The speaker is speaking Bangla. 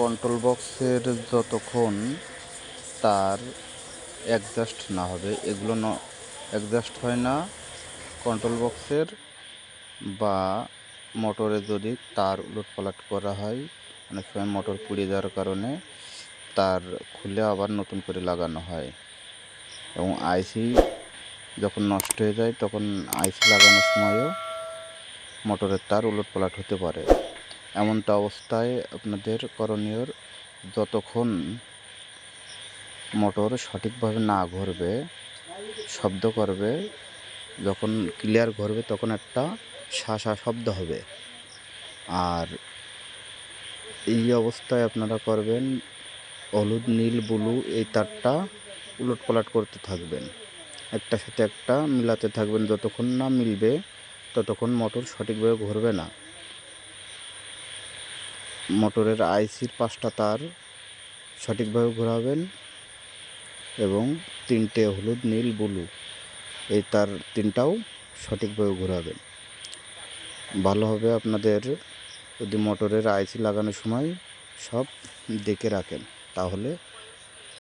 কন্ট্রোল বক্সের যতক্ষণ তার অ্যাডজাস্ট না হবে, এগুলো অ্যাডজাস্ট হয় না। কন্ট্রোল বক্সের বা মোটরে যদি তার উলটপালট করা হয়, অনেক সময় মোটর পুড়ে যাওয়ার কারণে তার খুলে আবার নতুন করে লাগানো হয়। এবং আইসি যখন নষ্ট হয়ে যায়, তখন আইসি লাগানোর সময়ও মোটরের তার উলটপালট হতে পারে। এমনটা অবস্থায় আপনাদের করণীয় যতক্ষণ মোটর সঠিকভাবে না ঘুরবে, শব্দ করবে, যখন ক্লিয়ার ঘুরবে তখন একটা শাসা শব্দ হবে। আর এই অবস্থায় আপনারা করবেন, হলুদ, নীল, ব্লু এই তারটা উলট পালট করতে থাকবেন। একটার সাথে একটা মিলাতে থাকবেন, যতক্ষণ না মিলবে ততক্ষণ মোটর সঠিকভাবে ঘুরবে না। মোটরের আইসির পাঁচটা তার সঠিকভাবে ঘোরাবেন এবং তিনটে হলুদ, নীল, বুলু এই তার তিনটাও সঠিকভাবে ঘোরাবেন। ভালোভাবে আপনাদের যদি মোটরের আইসি লাগানোর সময় সব দেখে রাখেন, তাহলে